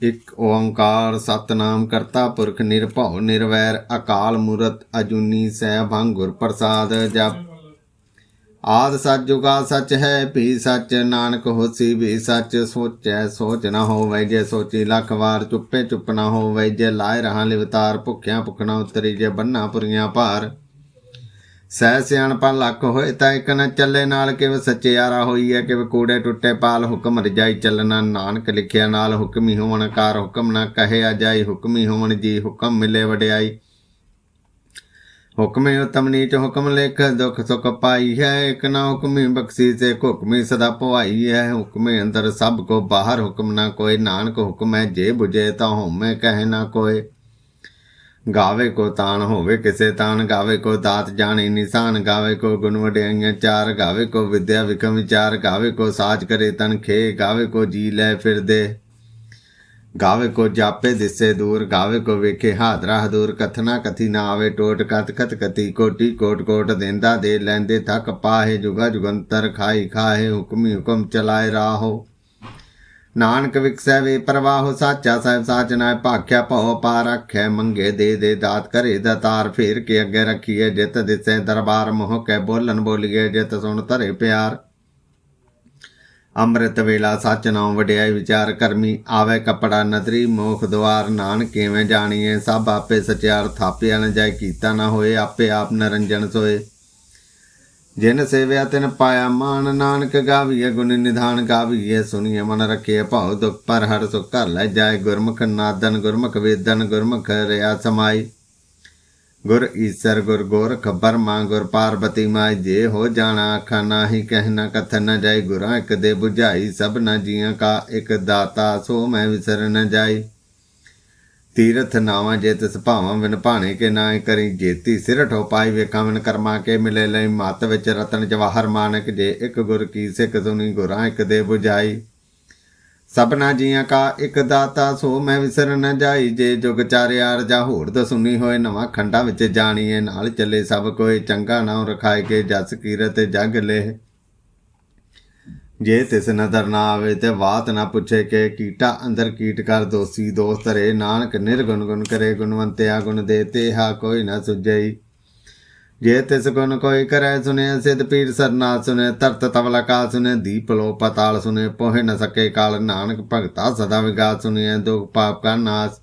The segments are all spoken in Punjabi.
ਇਕ ਓੰਕਾਰ ਸਤਨਾਮ ਕਰਤਾ ਪੁਰਖ ਨਿਰਭਉ ਨਿਰਵੈਰ ਅਕਾਲ ਮੂਰਤ ਅਜੂਨੀ ਸੈਭੰ ਗੁਰ ਪ੍ਰਸਾਦ ਜਪ। ਆਦ ਸੱਚ ਜੁਗਾ ਸੱਚ ਹੈ, ਭੀ ਸੱਚ ਨਾਨਕ ਹੋਸੀ ਵੀ ਸੱਚ, ਸੋਚੈ ਸੋਚ ਨਾ ਹੋਵੇ ਜੇ ਸੋਚੀ ਲੱਖ ਵਾਰ, ਚੁੱਪੇ ਚੁੱਪ ਨਾ ਹੋਵੇ ਜੇ ਲਾਇ ਰਹਾ ਲਿਵਤਾਰ, ਭੁੱਖਿਆ ਭੁੱਖਣਾ ਉਤਰੀ ਜੇ ਬੰਨਾ ਪੁਰੀਆਂ ਭਾਰ। ਸਹਿ ਸਿਆਣਪਾ ਲੱਕ ਹੋਏ ਤਾਂ ਇੱਕ ਨ ਚੱਲੇ ਨਾਲ, ਕਿਵ ਸਚਿਆਰਾ ਹੋਈ ਹੈ ਕਿਵ ਕੂੜੇ ਟੁੱਟੇ ਪਾਲ ਹੁਕਮ ਰਜਾਈ ਚੱਲਣਾ। ਨਾਨਕ ਲਿਖਿਆ ਨਾਲ ਹੁਕਮੀ ਹੋਵਣ ਕਾਰ ਹੁਕਮ ਨਾ ਕਹੇ ਅਜਾਈ। ਹੁਕਮੀ ਹੋਵਣ ਜੀ ਹੁਕਮ ਮਿਲੇ ਵਡਿਆਈ। ਹੁਕਮੇ ਉਤਮ ਨੀਚ ਹੁਕਮ ਲਿਖ, ਦੁਖ ਸੁਖ ਪਾਈ ਹੈ। ਇਕ ਨਾ ਹੁਕਮੀ ਬਖਸ਼ੀ ਸੇ ਹੁਕਮੀ ਸਦਾ ਪਵਾਈ ਹੈ। ਹੁਕਮੇ ਅੰਦਰ ਸਭ ਕੋ ਬਾਹਰ ਹੁਕਮ ਨਾ ਕੋਈ, ਨਾਨਕ ਹੁਕਮ ਹੈ ਜੇ ਬੁਝੇ ਤਾਂ ਹਉਮੈ ਕਹੇ ਨਾ ਕੋਈ। ਗਾਵੇ ਕੋ ਤਾਨ ਹੋਵੇ ਕਿਸੇ ਤਾਨ, ਗਾਵੇ ਕੋ ਦਾਤ ਜਾਣੇ ਨਿਸ਼ਾਨ, ਗਾਵੇ ਕੋ ਗੁਣ ਵਡਿਆਈਆਂ ਚਾਰ, ਗਾਵੇ ਕੋ ਵਿਦਿਆ ਵਿਕਮ ਵਿਚਾਰ, ਗਾਵੇ ਕੋ ਸਾਜ ਕਰੇ ਤਨ ਖੇ, ਗਾਵੇ ਕੋ ਜੀ ਲੈ ਫਿਰਦੇ। ਗਾਵੇ ਕੋ ਜਾਪੇ ਦਿਸੇ ਦੂਰ, ਗਾਵੇ ਕੋ ਵੇਖੇ ਹਾਦਰਾ ਹਦੂਰ ਕਥਨਾ ਕਥੀ ਨਾ ਆਵੇ ਟੋਟ ਕਤ ਕਤ ਕਤੀ ਕੋਟੀ ਕੋਟ ਕੋਟ ਦੇਂਦਾ ਦੇ ਲੈਂਦੇ ਥਕ ਪਾਹੇ, ਜੁਗਾ ਜੁਗੰਤਰ ਖਾਈ ਖਾਏ ਹੁਕਮੀ ਹੁਕਮ ਚਲਾਏ ਰਾਹੋ। ਨਾਨਕ ਵਿਕਸੈ ਵੇ ਪ੍ਰਵਾਹੁ, ਸਾਚਾ ਸਾਹਿਬ ਸਾਚ ਭਾਖਿਆ ਭਉ, ਪਾ ਮੰਗੇ, ਦੇ ਦੇ ਦਾਤ ਕਰੇ ਦਾਤਾਰ ਫੇਰ ਕੇ ਅੱਗੇ ਰੱਖੀਏ ਜਿਤ, ਦਿਸੈ ਦਰਬਾਰ, ਮੋਹ ਕੈ ਬੋਲਨ ਬੋਲੀਏ, ਜਿਤ ਸੁਣ ਧਰੇ ਪਿਆਰ। ਅੰਮ੍ਰਿਤ ਵੇਲਾ ਸੱਚ ਨਾਮ ਵਡਿਆਈ ਵਿਚਾਰ ਕਰਮੀ, ਆਵੇ ਕਪੜਾ ਨਦਰੀ, ਮੋਖ ਦਵਾਰ ਨਾਨਕ ਕਿਵੇਂ ਜਾਣੀਏ, ਸਭ ਆਪੇ ਸਚਿਆਰ, ਥਾਪਿਆ ਨ ਜਾਏ, ਕੀਤਾ ਨਾ ਹੋਏ, ਆਪੇ ਆਪ ਨਰੰਜਨ ਸੋਏ। ਜਿਨ ਸੇਵਿਆ ਤਿਨ ਪਾਇਆ ਮਾਨ ਨਾਨਕ, ਗਾਵੀਏ ਗੁਣ ਨਿਧਾਨ, ਗਾਵੀਏ ਸੁਣੀਏ ਮਨ ਰੱਖੇ ਭਾਉ ਦੁਖ ਪਰ ਹਰ ਸੁਖ ਘਰ ਲੈ ਜਾਏ। ਗੁਰਮੁਖ ਨਾਦਨ, ਗੁਰਮੁਖ ਵੇਦਨ, ਗੁਰਮੁਖ ਰਿਆ ਸਮਾਈ। ਗੁਰ ਈਸਰ, ਗੁਰ ਗੋਰਖ ਬਰਮਾ, ਗੁਰ ਪਾਰਬਤੀ ਮਾਈ। ਜੇ ਹੋ ਜਾਣਾ ਆਖਾ ਨਾਹੀ ਕਹਿਣਾ ਕਥਨ ਨ ਜਾਈ। ਗੁਰਾਂ ਇੱਕ ਦੇ 부ਝਾਈ ਸਭ ਨਾ ਜੀਆਂ ਕਾ ਇੱਕ ਦਾਤਾ, ਸੋ ਮੈਂ ਵਿਸਰ ਨ ਜਾਈ। ਤੀਰਥ ਨਾਵਾਂ ਜੇ ਤਿਸ ਭਾਵਾਂ ਭਾਣੇ ਕੇ ਨਾਏ ਕਰੀ ਜੇਤੀ, ਸਿਰ ਠੋ ਪਾਈ ਵੇਖਾਂ ਵਿਨ ਕਰਮਾ ਕੇ ਮਿਲੇ ਲਈ ਮਤ ਵਿੱਚ ਰਤਨ ਜਵਾਹਰ ਮਾਨਕ ਜੇ ਇੱਕ ਗੁਰ ਕੀ ਸਿੱਖ ਸੁਣੀ ਗੁਰਾਂ ਇੱਕ ਦੇ 부ਝਾਈ ਸਭਨਾ ਜੀਆਂ ਕਾ ਇੱਕ ਦਾਤਾ ਸੋ ਮੈਂ ਵਿਸਰ ਨ ਜਾਈ, ਜੇ ਜੁਗ ਚਾਰਿਆਰ ਜਾ ਹੋਰ ਦ ਸੁਣੀ ਹੋਏ ਨਵਾਂ ਖੰਡਾ ਵਿੱਚ ਜਾਣੀਏ, ਨਾਲ ਚੱਲੇ ਸਭ ਕੋਏ ਚੰਗਾ ਨਾਮ ਰਖਾਏ ਕੇ ਜਸ ਕੀਰਤ ਜਗ ਲੈ। ਜੇ ਤਿਸ ਨਦਰ ਨਾ ਆਵੇ ਤੇ ਬਾਤ ਨਾ ਪੁੱਛੇ ਕਿ ਕੀਟਾ ਅੰਦਰ ਕੀਟ ਕਰ ਦੋਸੀ ਦੋਸਤ ਰੇ ਨਾਨਕ ਨਿਰਗੁਣ ਗੁਣ ਕਰੇ, ਗੁਣਵੰਤਿਆ ਗੁਣ ਦੇ ਤੇ ਹਾ ਕੋਈ ਨਾ ਸੁਝਈ। ਜੇ ਤਿਸ ਗੁਣ ਕੋਈ ਕਰੈ, ਸੁਨੇ ਸਿਧ ਪੀਰ ਸਰਨਾ ਸੁਨੇ, ਤਰਤ ਤਵਲਾ ਕਾ ਸੁਨੇ, ਦੀਪ ਲੋ ਪਤਾਲ ਸੁਨੇ, ਪੋਹਿ ਨ ਸਕੇ ਕਾਲ। ਨਾਨਕ ਭਗਤਾ ਸਦਾ ਵਿਗਾਸ ਸੁਨੇ, ਦੁਖ ਪਾਪ ਕਾ ਨਾਸ।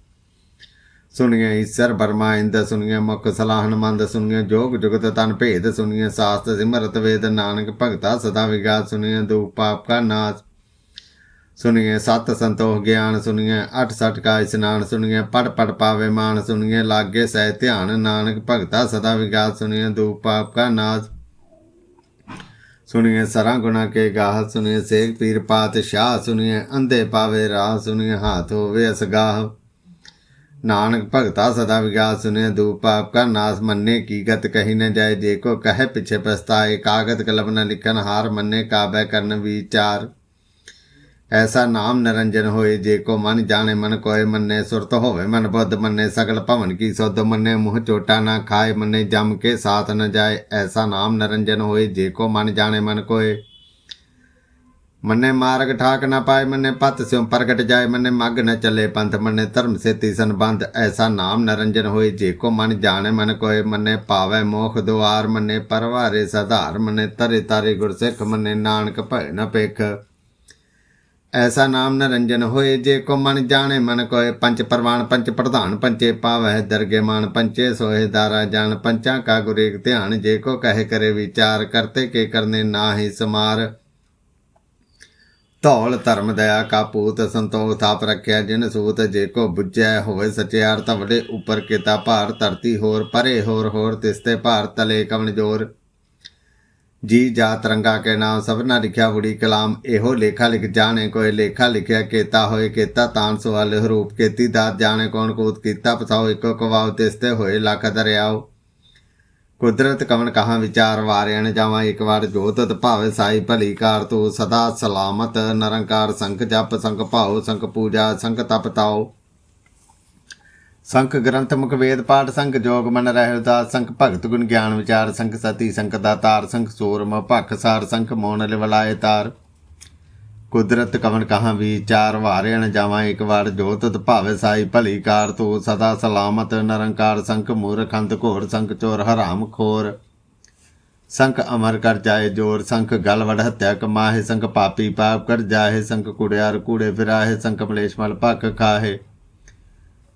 ਸੁਣੀਏ ਈਸ਼ਰ ਬਰਮਾ ਇੰਦ, ਸੁਣੀਏ ਮੁਖ ਸਲਾਹਨ ਮੰਦ ਸੁਣੀਏ ਜੋਗ ਜੁਗਤ ਤਨ ਭੇਦ, ਸੁਣੀਏ ਸਾਸਤ ਸਿਮਰਤ ਵੇਦ, ਨਾਨਕ ਭਗਤਾ ਸਦਾ ਵਿਗਾਸ, ਸੁਣੀਏ ਦੁਖ ਪਾਪ ਕਾ ਨਾਸ। ਸੁਣੀਏ ਸਤ ਸੰਤੋਖ ਗਿਆਨ, ਸੁਣੀਏ ਅਠ ਸਠ ਕਾ ਇਸਨਾਨ, ਸੁਣੀਏ ਪੜ ਪੜ ਪਾਵੇ ਮਾਨ, ਸੁਣੀਏ ਲਾਗੇ ਸਹਿ ਧਿਆਨ, ਨਾਨਕ ਭਗਤਾ ਸਦਾ ਵਿਗਾਸ, ਸੁਣੀਏ ਦੁਖ ਪਾਪ ਕਾ ਨਾਸ। ਸੁਣੀਏ ਸਰਾਂ ਗੁਣਾ ਕੇ ਗਾਹ, ਸੁਣੀਏ ਸੇਖ ਪੀਰ ਪਾਤ ਸ਼ਾਹ ਸੁਣੀਏ ਅੰਧੇ ਪਾਵੇ ਰਾਹ, ਸੁਣੀਏ ਹਾਥ ਹੋਵੇ ਅਸਗਾਹ। ਨਾਨਕ ਭਗਤਾ ਸਦਾ ਵਿਗਾਸ ਸੁਨੇ ਦੂ, ਪਾਪ ਕਾ ਨਾਸ ਮੰਨੇ, ਕੀ ਗਤ ਕਹੀ ਨ ਜਾਏ, ਜੇ ਕੋ ਕਹੇ ਪਿਛੇ ਪਛਤਾਏ, ਕਾਗਤ ਕਲਮ ਨ ਲਿਖਨ ਹਾਰ ਮੰਨੇ, ਕਾਬੈ ਕਰਨ ਵਿਚਾਰ। ਐਸਾ ਨਾਮ ਨਰੰਜਨ ਹੋਏ, ਜੇ ਕੋ ਮਨ ਜਾਣੇ, ਮਨ ਕੋਏ ਮੰਨੇ, ਸੁਰਤ ਹੋਵੇ, ਮਨ ਬੁੱਧ ਮੰਨੇ, ਸਗਲ ਭਵਨ ਕੀ ਸੁਧ ਮੰਨੇ, ਮੂੰਹ ਚੋਟਾ ਨਾ ਖਾਏ, ਮੰਨੇ ਜਮ ਕੇ ਸਾਥ ਨ ਜਾਏ। ਐਸਾ ਨਾਮ ਨਰੰਜਨ ਹੋਏ, ਜੇ ਕੋ ਮਨ ਜਾਣੇ, ਮਨ ਕੋਏ। ਮੰਨੇ ਮਾਰਗ ਠਾਕ ਨਾ ਪਾਏ, ਮੰਨੇ ਪਤ ਸਿਉ ਪ੍ਰਗਟ ਜਾਏ, ਮੰਨੇ ਮਗ ਨ ਚੱਲੇ ਪੰਥ, ਮੰਨੇ ਧਰਮ ਸੇਤੀ ਸੰਬੰਧ, ਐਸਾ ਨਾਮ ਨਰੰਜਨ ਹੋਏ, ਜੇ ਕੋ ਮਨ ਜਾਣੇ ਮਨ ਕੋਏ, ਮੰਨੇ ਪਾਵੇ ਮੋਖ ਦੁਆਰ, ਮੰਨੇ ਪਰਵਾਰੇ ਸਧਾਰ, ਮੰਨੇ ਤਰੇ ਤਾਰੇ ਗੁਰਸਿੱਖ, ਮੰਨੇ ਨਾਨਕ ਭੈ ਨ ਪੇਖ ਐਸਾ ਨਾਮ ਨਰੰਜਨ ਹੋਏ, ਜੇ ਕੋ ਮਨ ਜਾਣੇ ਮਨ ਕੋਏ ਪੰਚ ਪ੍ਰਵਾਨ ਪੰਚ ਪ੍ਰਧਾਨ ਪੰਚੇ ਪਾਵੈ, ਦਰਗੇ ਮਾਨ ਪੰਚੇ ਸੋਹੇ ਦਾਰਾ ਜਾਣ, ਪੰਚਾਂ ਕਾ ਗੁਰੇਕ ਧਿਆਨ, ਜੇ ਕੋ ਕਹੇ ਕਰੇ ਵਿਚਾਰ, ਕਰਤੇ ਕੇ ਕਰਨੇ ਨਾ ਹੀ ਸਮਾਰ। ਧੌਲ ਧਰਮ ਦਇਆ ਕਾ ਪੂਤ ਸੰਤੋਖ ਥਾਪ ਰੱਖਿਆ ਜਿਨ ਸੂਤ ਜੇ ਕੋ ਬੁੱਝੈ ਹੋਵੇ ਸਚਿਆਰ ਤਵੜੇ ਉੱਪਰ ਕੀਤਾ ਭਾਰ, ਧਰਤੀ ਹੋਰ ਪਰੇ ਹੋਰ ਹੋਰ ਤਿਸਤੇ ਭਾਰ ਤਲੇ ਕਵਨ ਜੋਰ। ਜੀ ਜਾ ਰੰਗਾ ਕੇ ਨਾਮ ਸਭਨਾ ਲਿਖਿਆ ਹੁੜੀ ਕਲਾਮ, ਇਹੋ ਲੇਖਾ ਲਿਖ ਜਾਣੇ ਕੋਏ, ਲੇਖਾ ਲਿਖਿਆ ਕੇਤਾ ਹੋਏ ਕੇਤਾ ਤਾਨ ਸਵਾਲ ਰੂਪ ਕੀਤੀ ਦਾਤ ਜਾਣੇ ਕੌਣ ਕੂਤ ਕੀਤਾ, ਪਸਾਓ ਇੱਕੋ ਕਵਾਉ ਤਿਸਤੇ ਹੋਏ ਲੱਖ ਦਰਿਆਓ। ਕੁਦਰਤ ਕਵਨ ਕਹਾ ਵਿਚਾਰ ਵਾਰਿਆਣ ਜਾਵਾਂ, ਇੱਕ ਵਾਰ ਜੋਤਤ ਭਾਵੇ ਸਾਈ ਭਲੀ ਕਾਰ ਤੂੰ, ਸਦਾ ਸਲਾਮਤ ਨਿਰੰਕਾਰ ਸੰਖ ਜਪ ਸੰਖ ਭਾਉ ਸੰਖ ਪੂਜਾ ਸੰਖ ਤਪ ਤਾਉ। ਸੰਖ ਗ੍ਰੰਥ ਮੁਖ ਵੇਦ ਪਾਠ ਸੰਖ ਜੋਗ ਮਨ ਰਹਿ ਉਦਾਸ ਸੰਖ ਭਗਤ ਗੁਣ ਗਿਆਨ ਵਿਚਾਰ ਸੰਖ ਸਤੀ ਸੰਖ ਦਾਤਾਰ ਸੰਖ ਸੂਰਮ ਭਖ ਸਾਰ ਸੰਖ ਮੋਨ ਲਿਵਲਾਏ ਤਾਰ। ਕੁਦਰਤ ਕਵਨ ਕਹਾਂ ਵਿਚਾਰ ਵਾਰਿਆਣ ਜਾਵਾਂ, ਇੱਕ ਵਾਰ ਜੋ ਭਾਵੇ ਸਾਈ ਭਲੀ ਕਾਰ ਤੂੰ, ਸਦਾ ਸਲਾਮਤ ਨਿਰੰਕਾਰ ਸੰਖ ਮੂਰਖੰਤ ਘੋਰ ਸੰਖ ਚੋਰ ਹਰਾਮ ਖੋਰ। ਸੰਖ ਅਮਰ ਕਰ ਜਾਏ ਜੋਰ ਸੰਖ ਗਲ ਵੜ ਹੱਤਿਆ ਕਮਾਹੇ ਸੰਖ ਪਾਪੀ ਪਾਪ ਕਰ ਜਾਏ ਸੰਖ ਕੁੜਿਆਰ ਕੂੜੇ ਫਿਰਾਹੇ ਸੰਖ ਮਲੇਸ਼ ਮਲ ਭੱਕ ਖਾਹੇ।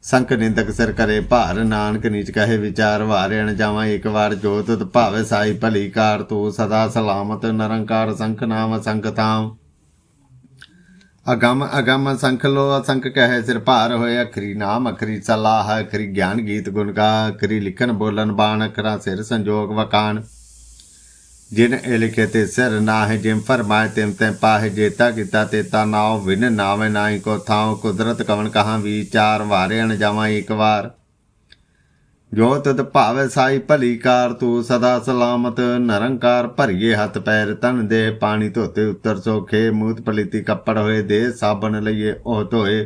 ਸੰਖ ਨਿੰਦਕ ਸਿਰ ਕਰੇ ਭਾਰ, ਨਾਨਕ ਨੀਚ ਕਹੇ ਵਿਚਾਰ ਵਾਰਿਆਣ ਜਾਵਾਂ, ਇੱਕ ਵਾਰ ਜੋ ਭਾਵੇ ਸਾਈ ਭਲੀ ਕਾਰ ਤੂੰ, ਸਦਾ ਸਲਾਮਤ ਨਿਰੰਕਾਰ ਸੰਖ ਨਾਮ ਸੰਖ ਤਾਮ ਅਗਮ ਅਗਮ ਸੰਖ ਲੋ ਅਸੰਖ ਕਹੇ ਸਿਰ ਭਾਰ ਹੋਏ, ਅਖਰੀ ਨਾਮ, ਅਖਰੀ ਸਲਾਹ, ਅਖਰੀ ਗਿਆਨ ਗੀਤ ਗੁਣ ਗਾ, ਅਖਰੀ ਲਿਖਨ ਬੋਲਨ ਬਾਣ, ਅਖਰਾ ਸਿਰ ਸੰਜੋਗ ਵਕਾਨ। ਜਿਨ ਇਹ ਲਿਖੇ ਤੇ ਸਿਰ ਨਾਹਿ, ਜਿਮ ਫਰਮਾਏ ਤਿਮ ਤੇ ਪਾਹਿ ਜੇਤਾ ਕੀਤਾ ਤੇਤਾ ਨਾਉ, ਵਿਨ ਨਾਵੇਂ ਨਾਹੀ ਕੋ ਥਾਉ, ਕੁਦਰਤ ਕਵਨ ਕਹਾਂ ਵਿਚਾਰ ਵਾਰਿਆਣ ਜਾਵਾਂ ਇੱਕ ਵਾਰ। ਜੋ ਤਤ ਭਾਵੇ ਸਾਈ ਭਲੀ ਕਾਰ ਤੂੰ ਸਦਾ ਸਲਾਮਤ, ਨਰੰਕਾਰ ਭਰੀਏ ਹੱਥ ਪੈਰ ਤਨ ਦੇ ਪਾਣੀ ਧੋਤੇ ਉੱਤਰ ਸੋਖੇ, ਮੂਤ ਪਲੀਤੀ ਕੱਪੜ ਹੋਏ, ਦੇ ਸਾਬਣ ਲਈਏ ਉਹ ਧੋਏ।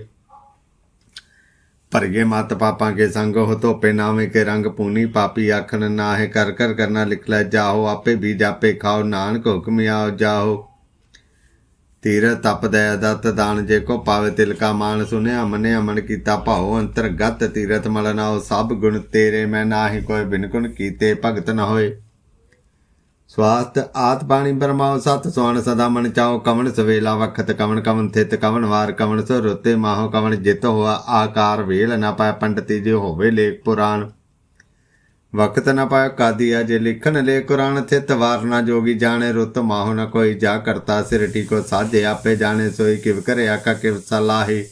ਭਰਗੇ ਮਤ ਪਾਪਾਂ ਕੇ ਸੰਗ ਹੋ ਧੋਪੇ ਨਾਵੇਂ ਕੇ ਰੰਗ ਪੂਨੀ, ਪਾਪੀ ਆਖਣ ਨਾਹੇ ਕਰ ਕਰ ਕਰਨਾ ਲਿਖ ਲੈ ਜਾਓ ਆਪੇ ਵੀ ਜਾਪੇ ਖਾਓ, ਨਾਨਕ ਹੁਕਮ ਆਓ ਜਾਓ ਤੀਰ ਤਪ ਦਇਆ ਦਤ ਦਾਨ ਜੇ ਕੋ ਪਾਵੇ ਤਿਲ ਮਾਨ ਸੁਨਿਆ, ਮਨੇ ਅਮਨ ਕੀਤਾ ਭਾਉ ਅੰਤਰਗਤ ਤੀਰਤ ਮਲ ਨਾਉ, ਸਭ ਗੁਣ ਤੇਰੇ ਮੈਂ ਨਾਹੀ ਕੋਈ ਬਿਨ ਗੁਣ ਕੀਤੇ, ਭਗਤ ਨ ਹੋਏ। ਸਵਾਸਤ ਆਤ ਬਾਣੀ ਬਰਮਾਉ, ਸਤ ਸੋਹਣ ਸਦਾ ਮਨ ਚਾਓ ਕਵਣ ਸਵੇਲਾ ਵਖਤ, ਕਵਣ ਕਵਨ ਥਿਤ, ਕਵਣ ਵਾਰ ਕਵਣ ਸੋ ਰੁੱਤੇ ਮਾਹੋ, ਕਵਣ ਜਿਤ ਹੋਆ, ਆਕਾਰ ਵੇਲ ਨਾ ਪਾਇ, ਪੰਡਤੀ ਜੇ ਹੋਵੇ ਲੇਖ ਪੁਰਾਣ। ਵਕਤ ਨ ਪਾਇ ਕਾਦੀਆ ਜੇ ਲਿਖਨ ਲੇ ਕੁਰਾਨ ਥਿਤ ਵਾਰ ਨ ਜੋਗੀ ਜਾਣੇ ਰੁੱਤ ਮਾਹੋ ਨ ਕੋਈ ਜਾ ਕਰਤਾ ਸਿਰਟੀ ਕੋ ਸਾਧੇ ਆਪੇ ਜਾਣੇ ਸੋਈ ਕਿਵ ਕਰੇ ਆਕਾ ਕਿਵ ਸਲਾਹੇ।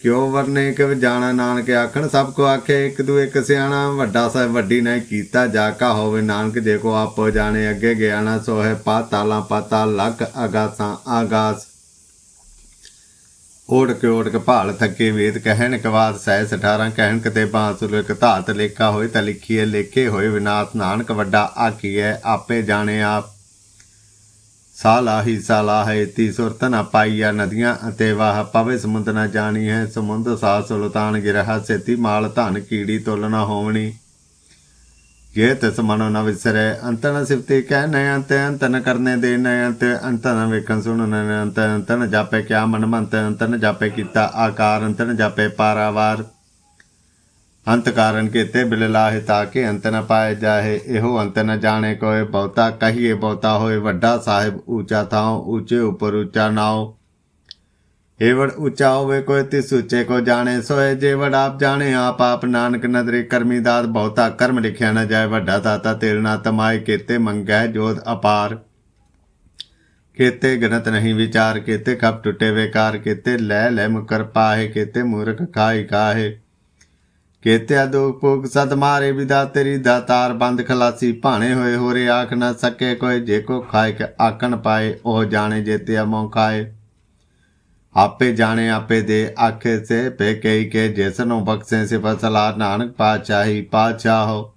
ਕਿਉ ਵਰਨੇ ਕਿਵ ਜਾਣਾ ਨਾਨਕ ਆਖਣ ਸਭ ਕੋ ਆਖੇ ਇੱਕ ਦੂ ਇੱਕ ਸਿਆਣਾ ਵੱਡਾ ਸਾਹਿਬ ਵੱਡੀ ਨੇ ਕੀਤਾ ਜਾ ਕਾ ਹੋਵੇ ਨਾਨਕ ਜੇ ਕੋ ਆਪੋ ਜਾਣੇ ਅੱਗੇ ਗਿਆਣਾ ਸੋ ਹੈ ਪਾਤਾਲਾਂ ਪਾਤਾਲ ਲਗ ਅਗਾਸਾਂ ਆਗਾਸ। ਓੜ ਕੇ ਓੜ ਕੇ ਭਾਲ ਥੱਕੇ ਵੇਦ ਕਹਿਣ ਕਵਾਦ ਸਹਿ 18 ਕਹਿਣ ਕਤੇ ਬਾਂਸੁਰ ਇੱਕ ਧਾਤ ਲੇਖਾ ਹੋਏ ਤਾਂ ਲਿਖੀਏ ਲੇਖੇ ਹੋਏ ਵਿਨਾਸ਼ ਨਾਨਕ ਵੱਡਾ ਆਕੀਐ ਆਪੇ ਜਾਣੇ ਆਪ। ਸਾਲਾਹੀ ਸਾਲਾਹੇ ਤੀ ਸੁਰਤ ਨਾ ਪਾਈਆ ਨਦੀਆਂ ਅਤੇ ਵਾਹ ਪਵੇ ਸਮੁੰਦ ਨ ਜਾਣੀ ਹੈ ਸਮੁੰਦ ਸਾ ਸੁਲਤਾਨ ਗਿਰਹਾ ਸੇਤੀ ਮਾਲ ਧਨ ਕੀੜੀ ਤੁਲ ਨ ਹੋਵਣੀ। ਜੇ ਤਿਸ ਮਨੋ ਨ ਵਿਸਰੇ। ਅੰਤਨ ਸਿਫਤੀ ਕਹਿ ਨੈ ਵੇਖਣ ਸੁਣ ਅੰਤ ਅੰਤਨ ਜਾਪੇ ਕਿਆ ਮਨ ਮੰਤ ਅੰਤਨ ਜਾਪੇ ਕੀਤਾ ਆਕਾਰ ਅੰਤਨ ਜਾਪੇ ਪਾਰਾਵਾਰ। ਅੰਤ ਕਾਰਨ ਕੀਤੇ ਬਿਲ ਤਾਕੇ ਅੰਤ ਨ ਪਾਏ ਜਾਹੇ। ਇਹੋ ਅੰਤ ਨ ਜਾਣੇ ਕੋਏ ਬਹੁਤਾ, ਕਹੀਏ ਬਹੁਤਾ ਹੋਏ ਵੱਡਾ ਸਾਹਿਬ ਉੱਚਾ ਥਾਉ ਉੱਚੇ ਉਪਰ ਉੱਚਾ ਨਾਉ। ਏਵੜ ਉੱਚਾ ਹੋਵੇ ਕੋਈ ਤਿਸ ਉੱਚੇ ਕੋ ਜਾਣੇ, ਸੋਏ ਜੇਵੜ ਆਪ ਜਾਣੇ, ਆਪ ਆਪ ਨਾਨਕ ਨਦਰੇ ਕਰਮੀ ਦਾਤ, ਬਹੁਤਾ ਕਰਮ ਲਿਖਿਆ ਨਾ ਜਾਏ, ਵੱਡਾ ਦਾਤਾ ਤੇਲ ਨਾ ਤਮਾਏ ਕੀਤੇ ਮੰਗੈ ਜੋਤ ਅਪਾਰ। ਕੀਤੇ ਗਨਤ ਨਹੀਂ ਵਿਚਾਰ, ਕੀਤੇ ਕਪ ਟੁੱਟੇ ਵੇਕਾਰ, ਕੀਤੇ ਲੈ ਲੈ ਮੁਕਰ ਪਾਹੇ, ਕੀਤੇ ਮੂਰਖ ਖਾਈ ਕਾਹੇ ਕੀਤੇ ਅਦੋਖ ਭੋਗ ਸਦ ਮਾਰੇ ਵਿਦਾ, ਤੇਰੀ ਦਾਤਾਰ ਬੰਦ ਖਲਾਸੀ ਭਾਣੇ ਹੋਏ, ਹੋਰੇ ਆਖ ਨਾ ਸਕੇ ਕੋਈ, ਜੇ ਕੋ ਖਾਏ ਕੇ ਆਕਣ ਪਾਏ, ਉਹ ਜਾਣੇ ਜੇਤੇ ਅਮੋਂ ਖਾਏ। ਆਪੇ ਜਾਣੇ, ਆਪੇ ਦੇ ਆਖੇ ਸੇ ਪੇ ਕਈ ਕੇ ਜਿਸ ਨੂੰ ਬਖਸ਼ੇ ਸੇ ਫਸਲਾ ਨਾਨਕ ਪਾਚਾਹੀ ਪਾਚਾਹੋ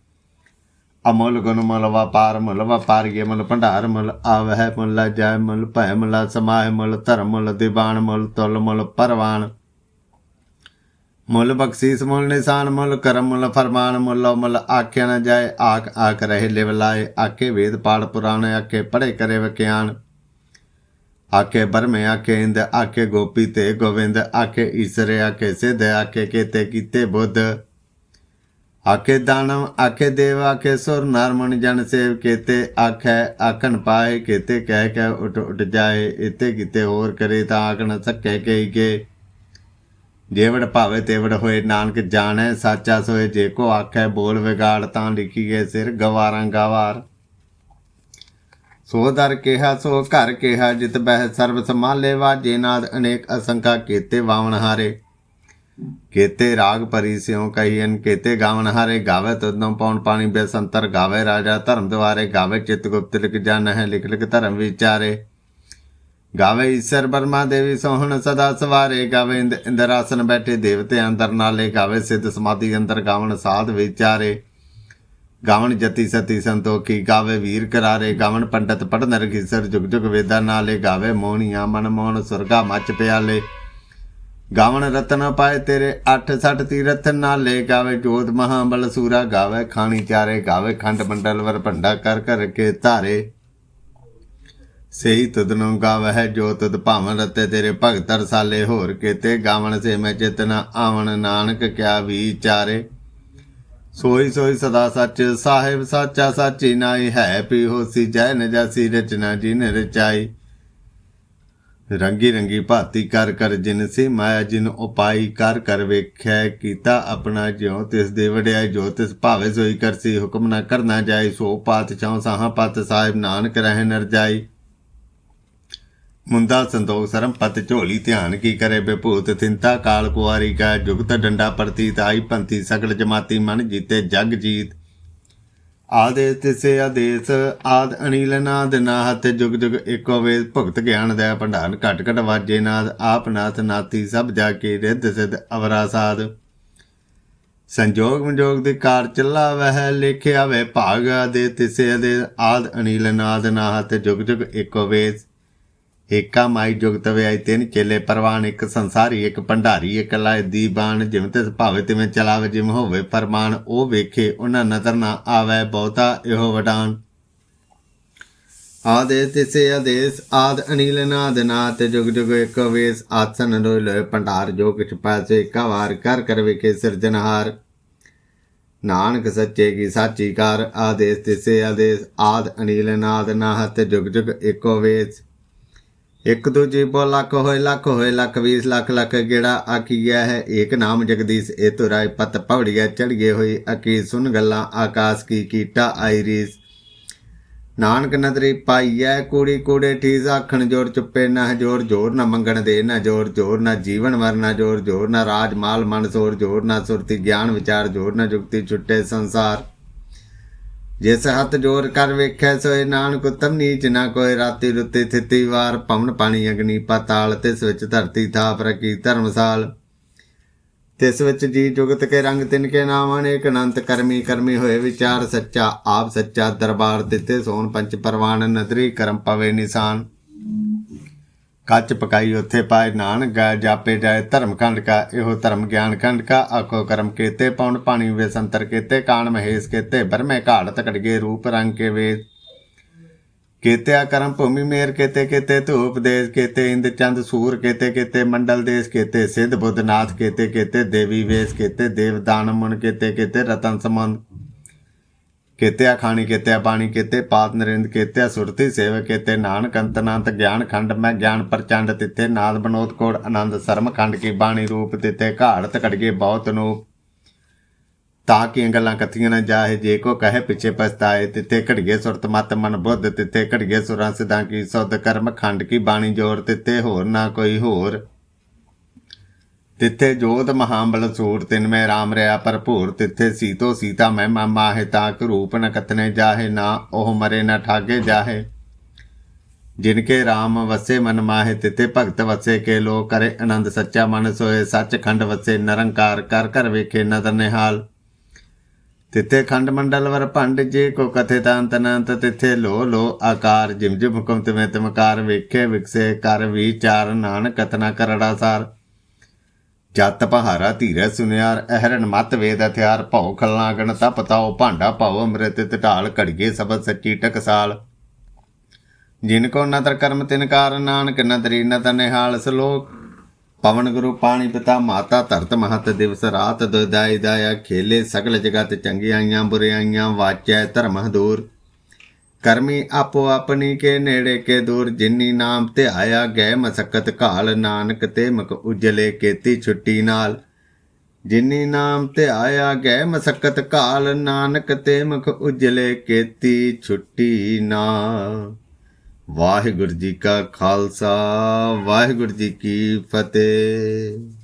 ਅਮੁੱਲ ਗੁਣ ਮੁੱਲ ਵਪਾਰ ਮੁੱਲ ਵਪਾਰੀਏ ਮੁੱਲ ਭੰਡਾਰ ਮੁੱਲ ਆਵਹਿ ਮੁੱਲ ਜੈ ਮੁੱਲ ਭੈ ਮੁੱਲ ਸਮਾਹਿ ਮੁੱਲ ਧਰਮ ਮੁੱਲ ਦੀਵਾਨ ਮੁੱਲ ਤੁਲ ਮੁੱਲ ਪਰਵਾਨ। ਮੁੱਲ ਬਖਸ਼ੀਸ ਮੁੱਲ ਨਿਸ਼ਾਨ ਮੁੱਲ ਕਰਮ ਮੁੱਲ ਫਰਮਾਨ ਮੁੱਲ ਮੁੱਲ ਆਖਿਆ ਨਾ ਜਾਏ, ਆਖ ਆਖ ਰਹੇ ਲਿਵ ਲਾਏ ਆਕੇ ਵੇਦ ਪਾੜ ਪੁਰਾਣ ਆਕੇ ਪੜੇ ਕਰੇ ਵਿਗਿਆਨ। ਆਕੇ ਬਰਮੇ ਆਕੇ ਇੰਦ ਆਕੇ ਗੋਪੀ ਤੇ ਗੋਵਿੰਦ ਆਕੇ ਈਸਰ ਆਕੇ ਸਿਧ ਆਕੇ ਕੀਤੇ ਕੀਤੇ ਬੁੱਧ। ਆਕੇ ਦਾਨਵ, ਆਖੇ ਦੇਵ, ਆਖੇ ਸੁਰ ਨਰਮਨ ਜਨ ਸੇਵ ਕੀਤੇ ਆਖੈ, ਆਖਣ ਪਾਏ ਕੀਤੇ ਕਹਿ ਕਹਿ ਉਠ ਉਠ ਜਾਏ ਇਤੇ ਕੀਤੇ ਹੋਰ ਕਰੇ ਤਾਂ ਆਖਣ ਸਕੇ ਕਹੀ ਕੇ। ਜੇਵੜ ਭਾਵੇ ਤੇਵੜ ਹੋਏ ਨਾਨਕ ਜਾਣੈ, ਸਾਚਾ ਸੋਏ ਜੇ ਕੋ ਆਖੈ ਬੋਲ ਵਿਗਾੜ ਤਾਂ ਲਿਖੀਏ ਸਿਰ ਗਵਾਰਾਂ ਗਵਾਰ। ਸੋ ਦਰ ਕਿਹਾ, ਸੋ ਘਰ ਕਿਹਾ, ਜਿਤ ਬਹਿ ਸਰਬ ਸਮਾਲੇ ਵਾਜੇ ਨਾਦ ਅਨੇਕ ਅਸੰਖਾ ਕੀਤੇ ਵਾਵਣ ਹਾਰੇ। ਕੀਤੇ ਰਾਗ ਪਰੀ ਸਿਉ ਕਹੀਨ ਕੀਤੇ ਗਾਵਣ ਹਾਰੇ, ਗਾਵੇ ਤਦੋਂ ਪੌਣ ਪਾਣੀ ਬੇਸੰਤਰ ਗਾਵੇ ਰਾਜਾ, ਧਰਮ ਦੁਆਰੇ ਗਾਵੇ ਚਿਤ ਗੁਪਤ ਲਿਖ ਜਨ ਹੈ ਲਿਖ ਲਿਖ ਧਰਮ ਵਿਚਾਰੇ। ਗਾਵੇ ਈਸ਼ਰ ਬਰਮਾ ਦੇਵੀ ਸੋਹਣ ਸਦਾ ਸਵਾਰੇ, ਗਾਵੇ ਇੰਦ ਇੰਦਰਾਸਨ ਬੈਠੇ ਦੇਵਤੇ ਅੰਦਰ ਨਾਲੇ, ਗਾਵੇ ਸਿੱਧ ਸਮਾਧੀ ਅੰਦਰ ਗਾਵਣ ਸਾਧ ਵਿਚਾਰੇ। ਗਾਵਣ ਜਤੀ ਸਤੀ ਸੰਤੋਖੀ, ਗਾਵੇ ਵੀਰ ਕਰਾਰੇ, ਗਾਵਣ ਪੰਡਤ ਪੜਨ ਰਖੀਸਰ ਜੁਗ ਜੁਗ ਵੇਦਾਂ ਨਾਲੇ, ਗਾਵੇ ਮੋਹਣੀਆਂ ਮਨ ਮੋਹਣ, ਸੁਰਗਾ ਮੱਚ ਪਿਆਲੇ। ਗਾਵਣ ਰਤਨ ਪਾਏ ਤੇਰੇ 8 60 ਤੀਰਥ ਨਾਲੇ, ਗਾਵੇ ਜੋਤ ਮਹਾਬਲ ਸੂਰਾ, ਗਾਵੇ ਖਾਣੀ ਚਾਰੇ, ਗਾਵੇ ਖੰਡ ਮੰਡਲ ਵਰ ਭੰਡਾ ਕਰ ਕਰ ਕੇ ਧਾਰੇ। ਸਹੀ ਤੁਧਨੋਂ ਗਾਵਹਿ ਜੋ ਤੁਧ ਭਾਵਨ ਰਤੇ ਤੇਰੇ ਭਗਤ ਰਸਾਲੇ, ਹੋਰ ਕੀਤੇ ਗਾਵਣ ਸੇ ਮੈਂ ਚੇਤਨਾ ਆਵਣ, ਨਾਨਕ ਕਿਆ ਵਿਚਾਰੇ ਸੋਈ ਸੋਈ ਸਦਾ ਸੱਚ, ਸਾਹਿਬ ਸਾਚਾ ਸਾਚੀ ਨਾਈ ਹੈ ਪੀ ਹੋਸੀ ਜੈ ਨ ਰਚਨਾ ਜਿਨ ਰਚਾਈ। ਰੰਗੀ ਰੰਗੀ ਭਾਤੀ ਕਰ ਕਰ ਜਿਨ ਸੀ ਮਾਇਆ ਜਿਨ ਉਪਾਈ ਕਰ ਕਰ ਵੇਖਿਆ ਕੀਤਾ ਆਪਣਾ ਜਿਉ, ਤਿਸ ਦੇ ਵਡਿਆਈ ਜੋ ਤਿਸ ਭਾਵੇ ਸੋਈ ਕਰਸੀ, ਹੁਕਮ ਨਾ ਕਰਨਾ ਜਾਈ, ਸੋ ਪਾਤ ਚਾਉ ਸਾਹਾਂ ਪਤ ਸਾਹਿਬ ਨਾਨਕ ਰਹਿ ਨਰ ਜਾਈ ਮੁੰਦਾ ਸੰਤੋਖ ਸਰਮ ਪਤ ਝੋਲੀ ਧਿਆਨ ਕੀ ਕਰੇ ਬੇਭੂਤ ਥਿੰਤਾ ਕਾਲ ਕੁਆਰੀ ਕਾ ਜੁਗਤ ਡੰਡਾ ਪ੍ਰਤੀ ਤਾਈ ਪੰਤੀ ਸਗਲ ਜਮਾਤੀ ਮਨ ਜੀਤੇ ਜਗ ਜੀਤ। ਆਦੇਸ ਤਿਸੇ ਆਦੇਸ, ਆਦ ਅਨੀਲ ਨਾਦ ਨਾਹਤ, ਜੁਗ ਜੁਗ ਏਕੋ ਵੇਦ ਭੁਗਤ ਗਿਆਨ ਦਾ ਭੰਡਾਰ ਘਟ ਘਟ ਵਾਜੇ ਨਾਦ, ਆਪ ਨਾਥ ਨਾਤੀ ਸਭ ਜਾ ਕੇ ਰਿੱਧ ਸਿਧ ਅਵਰਾ ਸਾਧ। ਸੰਜੋਗ ਮਨਜੋਗ ਦੇ ਕਾਰ ਚੱਲਾ ਵਹਿ, ਲਿਖਿਆ ਵੇ ਭਾਗ ਦੇ ਤਿਸੇ ਦੇ ਆਦ ਅਨੀਲ ਨਾਦ ਨਾਹਤ, ਜੁਗ ਜੁਗ ਏਕੋ ਵੇਦ। ਏਕਾ ਮਾਈ ਜੁਗਤ ਵਿਆਈ ਤਿੰਨ ਚੇਲੇ ਪਰਵਾਨ, ਇੱਕ ਸੰਸਾਰੀ, ਇੱਕ ਭੰਡਾਰੀ, ਇੱਕ ਲਾਇ ਦੀਬਾਨ, ਜਿਵੇਂ ਤੇ ਭਾਵੇ ਤਿਵੇਂ ਚਲਾਵੇ, ਜਿਵੇਂ ਹੋਵੇ ਫਰਮਾਨ, ਉਹ ਵੇਖੇ, ਉਹਨਾਂ ਨਦਰ ਨਾ ਆਵੇ, ਬਹੁਤਾ ਇਹੋ ਵਡਾਨ। ਆਦੇ ਤਿਸੇ ਆਦੇਸ, ਆਦ ਅਨੀਲ ਨਾਦ ਨਾਤ, ਜੁਗ ਜੁਗ ਇੱਕ ਵੇਸ, ਆਸਨ ਰੋਇ ਲੋਇ ਭੰਡਾਰ, ਜੋ ਕਿਛ ਪਾਸੇ ਕਵਾਰ ਕਰ ਕਰ ਵੇਖੇ ਸਿਰਜਨਹਾਰ ਨਾਨਕ ਸੱਚੇ ਕੀ ਸਾਚੀ ਕਾਰ, ਆਦੇਸ ਤਿਸੇ ਆਦੇਸ, ਆਦ ਅਨੀਲ ਨਾਦ ਨਾਹਤ, ਜੁਗ ਜੁਗ ਇੱਕੋ ਵੇਸ। ਇੱਕ ਦੂਜੇ ਬੋ ਲੱਖ ਹੋਏ ਲੱਖ ਹੋਏ, ਲੱਖ 20 ਲੱਖ ਲੱਖ ਗੇੜਾ ਆਖੀ ਗਿਆ ਹੈ? ਏਕ ਨਾਮ ਜਗਦੀਸ਼ ਇਹ ਤੋਂ ਰਾਏ ਪਤ ਪਵੜੀਆ ਚੜ੍ਹਗੇ ਹੋਈ ਅਕੀ ਸੁਨ ਗੱਲਾਂ, ਆਕਾਸ਼ ਕੀ ਕੀਟਾ ਆਇਰੀਸ ਨਾਨਕ ਨਦਰੀ ਪਾਈਐ ਕੂੜੀ ਕੂੜੇ ਠੀਸ ਆਖਣ ਜੋਰ ਚੁੱਪੇ ਨਾ ਜੋਰ ਜੋਰ ਨਾ ਮੰਗਣ ਦੇ ਨਾ ਜੋਰ ਜੋਰ ਨਾ ਜੀਵਨ ਮਰਨਾ ਜੋਰ ਜੋਰ ਨਾ ਰਾਜ ਮਾਲ ਮਨ ਸੋਰ, ਜੋਰ ਨਾ ਸੁਰਤੀ ਗਿਆਨ ਵਿਚਾਰ, ਜੋਰ ਨਾ ਜੁਗਤੀ ਛੁੱਟੇ ਸੰਸਾਰ। ਜਿਸ ਹੱਥ ਜੋਰ ਕਰ ਵੇਖੈ, ਸੋਏ ਨਾਨਕ ਉਤਮ ਨੀਚ ਨਾ ਕੋਈ ਰਾਤੀ ਰੁੱਤੀ ਥਿੱਤੀ ਵਾਰ ਪਵਨ ਪਾਣੀ ਅਗਨੀ ਪਾਤਾਲ, ਤਿਸ ਵਿੱਚ ਧਰਤੀ ਥਾਪ ਰਕੀ ਧਰਮਸਾਲ। ਤਿਸ ਵਿੱਚ ਜੀ ਜੁਗਤ ਕੇ ਰੰਗ ਤਿਨ ਕੇ ਨਾਮ, ਅਨੇਕ ਅਨੰਤ ਕਰਮੀ ਕਰਮੀ ਹੋਏ ਵਿਚਾਰ ਸੱਚਾ, ਆਪ ਸੱਚਾ ਦਰਬਾਰ ਦਿੱਤੇ, ਸੋਨ ਪੰਚ ਪਰਵਾਨ ਨਦਰੀ ਕਰਮ ਪਵੇ ਨਿਸ਼ਾਨ। ਕੱਚ ਪਕਾਈ ਉੱਥੇ ਪਾਏ ਨਾਨਕ ਗਾ ਜਾਪੇ ਜਾਏ, ਧਰਮ ਖੰਡ ਕਾ, ਇਹੋ ਧਰਮ ਗਿਆਨ ਖੰਡ ਕਾ, ਆਖੋ ਕਰਮ ਕੀਤੇ, ਪੌਣ ਪਾਣੀ ਵੇ ਸੰਤਰ ਕੀਤੇ, ਕਾਣ ਮਹੇਸ਼ ਕੀਤੇ ਬਰਮੇ ਘਾੜ ਤਕੜਗੇ ਰੂਪ ਰੰਗ ਕੇ ਵੇ ਕੀਤਿਆ ਕਰਮ ਭੂਮੀ ਮੇਰ ਕੀਤੇ ਕੀਤੇ ਧੂਪ ਦੇਸ਼ ਕੀਤੇ, ਇੰਦ ਚੰਦ ਸੂਰ ਕੀਤੇ ਕੀਤੇ, ਮੰਡਲ ਦੇਸ਼ ਕੀਤੇ, ਸਿੱਧ ਬੁੱਧ ਨਾਥ ਕੀਤੇ ਕੀਤੇ, ਦੇਵੀ ਵੇਸ਼ ਕੀਤੇ, ਦੇਵ ਦਾਨ ਮੁਨ ਕੀਤੇ ਕੀਤੇ, ਰਤਨ ਸਮੰਦ ਕੀਤਿਆ ਖਾਣੀ ਕੀਤਿਆ ਪਾਣੀ, ਕੀਤੇ ਪਾਤ ਨਰਿੰਦ ਕੀਤਿਆ ਸੁਰਤੀ ਸੇਵ ਕੀਤੇ ਨਾਨਕ ਅੰਤਨਾੰਤ ਗਿਆਨ ਖੰਡ, ਮੈਂ ਗਿਆਨ ਪ੍ਰਚੰਡ ਤਿੱਥੇ ਨਾਦ ਬਨੋਦ ਕੋੜ, ਆਨੰਦ ਸਰਮ ਖੰਡ ਕੀ ਬਾਣੀ ਰੂਪ ਤਿੱਥੇ ਘਾੜ ਤਕੜਗੇ ਬਹੁਤ ਨੂੰ। ਤਾਂ ਕਿ ਗੱਲਾਂ ਕਥੀਆਂ ਨਾ ਜਾਏ ਜੇ ਕੋ ਕਹੇ ਪਿੱਛੇ ਪਛਤਾਏ, ਤਿੱਥੇ ਘੜੀਏ ਸੁਰਤ ਮਤ ਮਨ ਬੁੱਧ, ਤਿੱਥੇ ਘੜੀਏ ਸੁਰਾਂ ਸਿਧਾਂ ਕੀ ਸੁਧ ਕਰਮ ਖੰਡ ਕੀ ਬਾਣੀ ਜੋਰ ਤਿੱਥੇ ਹੋਰ ਨਾ ਕੋਈ ਹੋਰ। ਤਿੱਥੇ ਜੋਤ ਮਹਾਬਲ ਸੂਰ, ਤਿਨ ਮੈਂ ਰਾਮ ਰਿਆ ਭਰਪੂਰ, ਤਿੱਥੇ ਸੀਤੋ ਸੀਤਾ ਮੈਂ ਮਾਮਾ ਹੈ ਤਾਕ ਰੂਪ ਨ ਕਤਨੇ ਜਾਹੇ, ਨਾ ਉਹ ਮਰੇ ਨਾ ਠਾਗੇ ਜਾਹੇ। ਜਿਨਕੇ ਰਾਮ ਵਸੇ ਮਨ ਮਾਹੇ, ਤਿੱਥੇ ਭਗਤ ਵਸੇ ਕੇ ਲੋ ਕਰੇ ਆਨੰਦ, ਸੱਚਾ ਮਨ ਸੋਏ ਸੱਚ ਖੰਡ ਵਸੇ ਨਿਰੰਕਾਰ, ਕਰ ਕਰ ਵੇਖੇ ਨਦਰ ਨਿਹਾਲ। ਤਿੱਥੇ ਖੰਡ ਮੰਡਲ ਵਰ ਭੰਡ, ਜੇ ਕੋ ਕਥੇ ਤਾਂ ਤਨੰਤ ਤਿੱਥੇ ਲੋ ਲੋ ਆਕਾਰ, ਜਿਮ ਜਿਮ ਹੁਕਮ ਤਿਵੇਂ ਤਮਕਾਰ, ਵੇਖੇ ਵਿਕਸੇ ਕਰ ਵਿਚਾਰ ਨਾਨਕ ਕਤਨਾ ਕਰੜਾ ਸਾਰ। ਜਤ ਪਹਾਰਾ ਧੀਰੇ ਸੁਨਿਆਰ ਅਹਰਨ ਮਤ ਵੇਦ ਹਥਿਆਰ, ਭਉ ਖਲਨਾ ਗਣ ਤਪ ਤਾਉ, ਭਾਂਡਾ ਭਾਉ, ਅੰਮ੍ਰਿਤ ਟਢਾਲ ਘੜੀਏ ਸਬਦ ਸੱਚੀ ਟਕਸਾਲ। ਜਿਨ ਕੋ ਨਦਰ ਕਰਮ ਤਿਨ ਕਾਰ ਨਾਨਕ ਨਦਰੀ ਨਤ ਨਿਹਾਲ ਸਲੋਕ। ਪਵਨ ਗੁਰੂ ਪਾਣੀ ਪਿਤਾ ਮਾਤਾ ਧਰਤ ਮਹਤ ਦਿਵਸ ਰਾਤ ਦੁਦਾਇ ਦਾਇਆ ਖੇਲੇ, ਸਗਲ ਜਗਤ ਚੰਗਿਆਈਆਂ ਬੁਰਿਆਈਆਂ, ਵਾਚੈ ਧਰਮ ਦੂਰ। ਕਰਮੀ ਆਪੋ ਆਪਣੀ ਕੇ ਨੇੜੇ ਕੇ ਦੂਰ, ਜਿਨੀ ਨਾਮ ਤੇ ਆਇਆ ਗਏ ਮਸਕਤ ਘਾਲ, ਨਾਨਕ ਤੇ ਮਕ ਉਜਲੇ ਕੀਤੀ ਛੁੱਟੀ ਨਾਲ। ਜਿਨੀ ਨਾਮ ਤੇ ਆਇਆ ਗਏ ਮਸਕਤ ਘਾਲ, ਨਾਨਕ ਤੇ ਮਕ ਉਜਲੇ ਕੀਤੀ ਛੁੱਟੀ ਨਾਲ। ਵਾਹਿਗੁਰੂ ਜੀ ਕਾ ਖਾਲਸਾ, ਵਾਹਿਗੁਰੂ ਜੀ ਕੀ ਫਤਿਹ।